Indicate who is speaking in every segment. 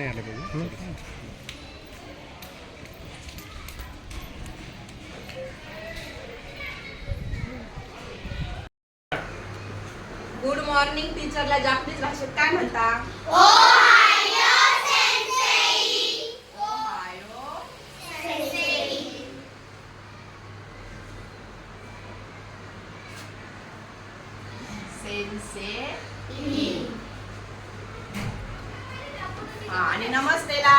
Speaker 1: नाही आलं पाहिजे
Speaker 2: गुड मॉर्निंग टीचरला जापनीज भाषेत काय म्हणता? सेन्से आणि नमस्तेला.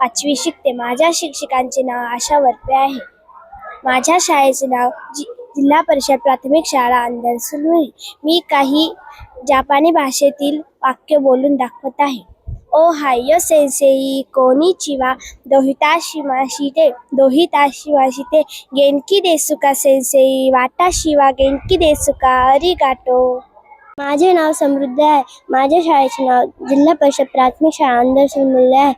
Speaker 3: पाचवी शिकते. माझ्या शिक्षिकांचे नाव आशा वरपे आहे. माझ्या शाळेचे नाव जि जिल्हा परिषद प्राथमिक शाळा अंदरसुलमुरी मी काही जापानी भाषेतील वाक्य बोलून दाखवत आहे. ओ हायो सेन्सेई कोनिचिवा दोहिता शिमाशिते दोहिता शिमाशिते गेनकी देसुका सेन्सेई वाटा शिवा गेनकी देसुका अरिगाटो। माझे नाव समृद्ध आहे. माझ्या शाळेचे नाव जिल्हा परिषद प्राथमिक शाळा अंदर मूल्य आहे.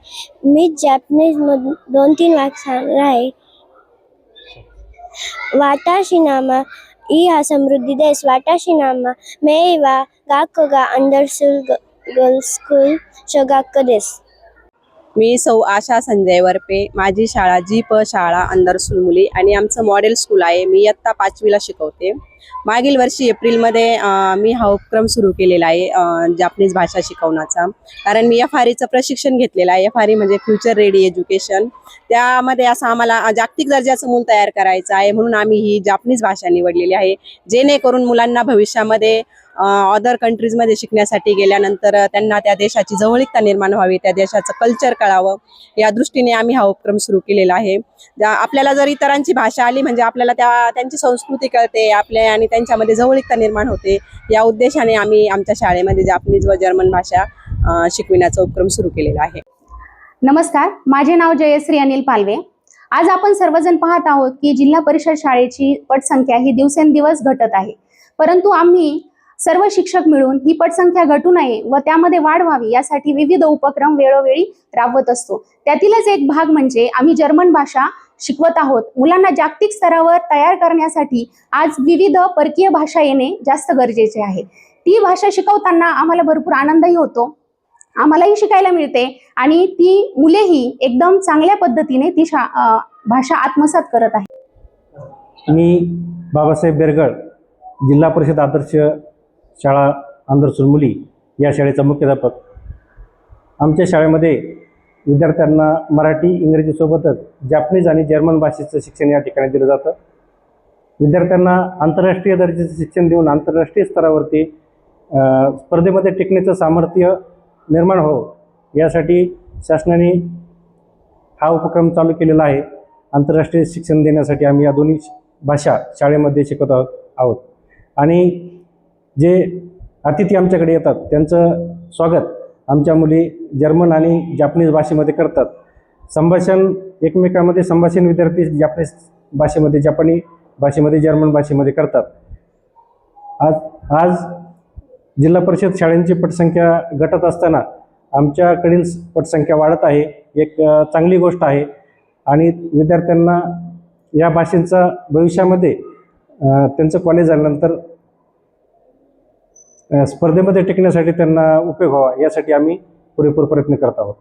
Speaker 3: मी जॅपनीज मधून दोन तीन वाक्य सांगणार आहे. वाटाशी नामा ई हा समृद्धी देश. वाटाशी नामा मे वा गाक गा अंडर गर्ल्स स्कूल शगाक देश.
Speaker 4: मी सौ आशा संजय वरपे. माझी शाळा जी प शाळा अंदर सुलमुली आणि आमचं मॉडेल स्कूल आहे. मी इयत्ता पाचवीला शिकवते. मागील वर्षी एप्रिलमध्ये मी हा उपक्रम सुरू केलेला आहे जापनीज भाषा शिकवण्याचा. कारण मी एफ आर ईचं प्रशिक्षण घेतलेलं आहे. एफ आर ई म्हणजे फ्युचर रेडी एज्युकेशन त्यामध्ये असं आम्हाला जागतिक दर्जाचं मूल तयार करायचं आहे. म्हणून आम्ही ही जापनीज भाषा निवडलेली आहे. जेणेकरून मुलांना भविष्यामध्ये अदर कंट्रीजमध्ये शिकण्यासाठी गेल्यानंतर त्यांना त्या देशाची जवळीकता निर्माण व्हावी त्या देशाचं कल्चर कळावं या दृष्टीने आम्ही हा उपक्रम सुरू केलेला आहे. आपल्याला जर इतरांची भाषा आली म्हणजे आपल्याला त्या त्यांची संस्कृती कळते आपल्या आणि त्यांच्यामध्ये जवळीकता निर्माण होते या उद्देशाने आम्ही आमच्या शाळेमध्ये जापनीज व जर्मन भाषा शिकविण्याचा उपक्रम सुरू केलेला आहे.
Speaker 5: नमस्कार माझे नाव जयश्री अनिल पालवे. आज आपण सर्वजण पाहत आहोत की जिल्हा परिषद शाळेची पटसंख्या ही दिवसेंदिवस घटत आहे. परंतु आम्ही सर्व शिक्षक मिळून ही पटसंख्या घटू नये व त्यामध्ये वाढ व्हावी यासाठी विविध उपक्रम वेळोवेळी राबवत असतो. त्यातीलच एक भाग म्हणजे आम्ही जर्मन भाषा शिकवत आहोत. मुलांना जागतिक स्तरावर तयार करण्यासाठी आज विविध परकीय भाषा येणे जास्त गरजेचे आहे. ती भाषा शिकवताना आम्हाला भरपूर आनंदही होतो. आम्हालाही शिकायला मिळते आणि ती मुलेही एकदम चांगल्या पद्धतीने ती शा भाषा आत्मसात करत आहे
Speaker 6: मी बाबासाहेब बेरगळ जिल्हा परिषद आदर्श शाळा आंध्र सुरमुली या शाळेचा मुख्याध्यापक. आमच्या शाळेमध्ये विद्यार्थ्यांना मराठी इंग्रजीसोबतच जॅपनीज आणि जर्मन भाषेचं शिक्षण या ठिकाणी दिलं जातं. विद्यार्थ्यांना आंतरराष्ट्रीय दर्जाचं शिक्षण देऊन आंतरराष्ट्रीय स्तरावरती स्पर्धेमध्ये टिकण्याचं सामर्थ्य निर्माण व्हावं यासाठी शासनाने हा उपक्रम चालू केलेला आहे. आंतरराष्ट्रीय शिक्षण देण्यासाठी आम्ही या दोन्ही भाषा शाळेमध्ये शिकत आहोत आहोत. आणि जे अतिथी आमच्याकडे येतात त्यांचं स्वागत आमच्या मुली जर्मन आणि जापनीज भाषेमध्ये करतात. संभाषण एकमेकामध्ये संभाषण विद्यार्थी जापनीज भाषेमध्ये जपानी भाषेमध्ये जर्मन भाषेमध्ये करतात. आज आज जिल्हा परिषद शाळांची पटसंख्या घटत असताना आमच्याकडील पटसंख्या वाढत आहे. एक चांगली गोष्ट आहे आणि विद्यार्थ्यांना या भाषेचा भविष्यामध्ये त्यांचं कॉलेज झाल्यानंतर स्पर्धेमध्ये टिकण्यासाठी त्यांना उपयोग व्हावा यासाठी आम्ही पुरेपूर प्रयत्न करत आहोत.